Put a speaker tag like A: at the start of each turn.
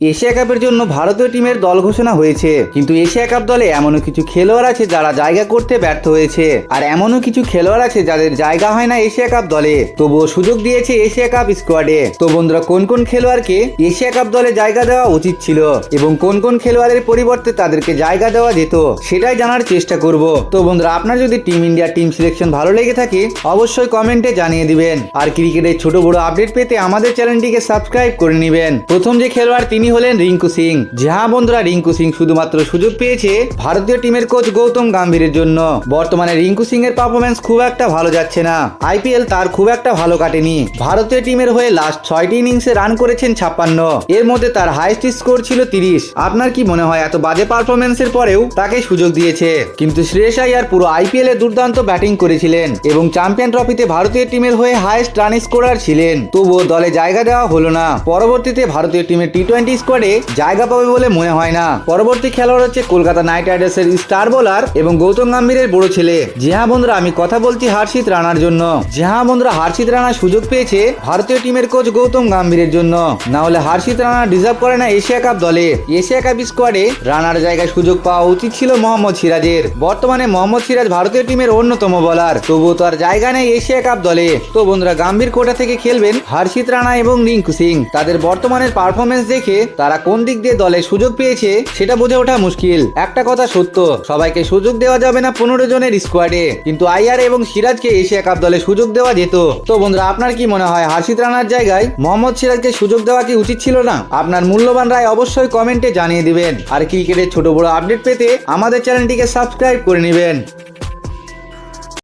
A: Asia কাপের জন্য ভারতীয় টিমের দল ঘোষণা হয়েছে। কিন্তু এশিয়া কাপ দলে এমনও কিছু খেলোয়াড় আছে যারা জায়গা করতে ব্যর্থ হয়েছে। আর এমনও কিছু খেলোয়াড় আছে যাদের জায়গা হয় না এশিয়া কাপ দলে। তবুও সুযোগ দিয়েছে এশিয়া কাপ স্কোয়াডে। তো বন্ধুরা, কোন কোন খেলোয়াড়কে এশিয়া কাপ দলে জায়গা দেওয়া উচিত ছিল? এবং কোন কোন খেলোয়াড়ের পরিবর্তে তাদেরকে জায়গা দেওয়া যেত? সেটাই জানার চেষ্টা করব। তো বন্ধুরা, আপনার যদি টিম ইন্ডিয়া টিম সিলেকশন ভালো লেগে থাকে, অবশ্যই কমেন্টে জানিয়ে দিবেন। আর ক্রিকেটের ছোট বড় আপডেট পেতে আমাদের চ্যানেলটিকে সাবস্ক্রাইব করে নেবেন। প্রথম যে খেলোয়াড় তিনি হলেন রিঙ্কু সিং। যাহা বন্ধুরা রিঙ্কু সিং শুধুমাত্র সুযোগ পেয়েছে ভারতীয় টিমের কোচ গৌতম গাম্ভীরের জন্য। বর্তমানে রিঙ্কু সিং এর পারফরমেন্স খুব একটা ভালো যাচ্ছে না। আইপিএল তার খুব একটা ভালো কাটেনি। ভারতীয় টিমের হয়ে লাস্ট ছয়টি ইনিংসে রান করেছেন ছাপ্পান্ন। এর মধ্যে তার হাইস্ট স্কোর ছিল তিরিশ। আপনার কি মনে হয় এত বাজে পারফরমেন্সের পরেও তাকে সুযোগ দিয়েছে? কিন্তু শ্রেয়স আইয়ার পুরো আইপিএল এ দুর্দান্ত ব্যাটিং করেছিলেন এবং চ্যাম্পিয়ন ট্রফিতে ভারতীয় টিমের হয়ে হাইয়েস্ট রান স্কোরার ছিলেন। তবুও দলে জায়গা দেওয়া হলো না। পরবর্তীতে ভারতীয় টিমের টি টোয়েন্টি স্কোয়াডে জায়গা পাবে বলে মনে হয় না। পরবর্তী খেলোয়াড় হচ্ছে কলকাতা নাইট রাইডার্সের স্টার বোলার এবং গৌতম গম্ভীরের বড় ছেলে। জি হ্যাঁ বন্ধুরা, আমি কথা বলছি হার্ষিত রানার জন্য। জি হ্যাঁ বন্ধুরা, হার্ষিত রানা সুযোগ পেয়েছে ভারতীয় টিমের কোচ গৌতম গম্ভীরের জন্য। না হলে হার্ষিত রানা ডিজার্ভ করে না এশিয়া কাপ দলে। এশিয়া কাপ স্কোয়াডে রানার জায়গায় সুযোগ পাওয়া উচিত ছিল মোহাম্মদ সিরাজের। বর্তমানে মোহাম্মদ সিরাজ ভারতীয় টিমের অন্যতম বোলার। তবুও তার জায়গা নেই এশিয়া কাপ দলে। তো বন্ধুরা, গাম্ভীর কোটা থেকে খেলবেন হর্ষিত রানা এবং রিঙ্কু সিং। তাদের বর্তমানের পারফরমেন্স দেখে তারা কোন দিক দিয়ে দলে সুযোগ পেয়েছে সেটা বুঝে ওঠা মুশকিল। একটা কথা সত্য, সবাইকে সুযোগ দেওয়া যাবে না পনেরো জনের স্কোয়াডে কিন্তু আইআর এবং সিরাজকে এশিয়া কাপ দলে সুযোগ দেওয়া যেত। তো বন্ধুরা, আপনার কি মনে হয় হাসিদ রানার জায়গায় মোহাম্মদ সিরাজকে সুযোগ দেওয়া কি উচিত ছিল না? আপনার মূল্যবান রায় অবশ্যই কমেন্টে জানিয়ে দিবেন। আর ক্রিকেটের ছোট বড় আপডেট পেতে আমাদের চ্যানেলটিকে সাবস্ক্রাইব করে নেবেন।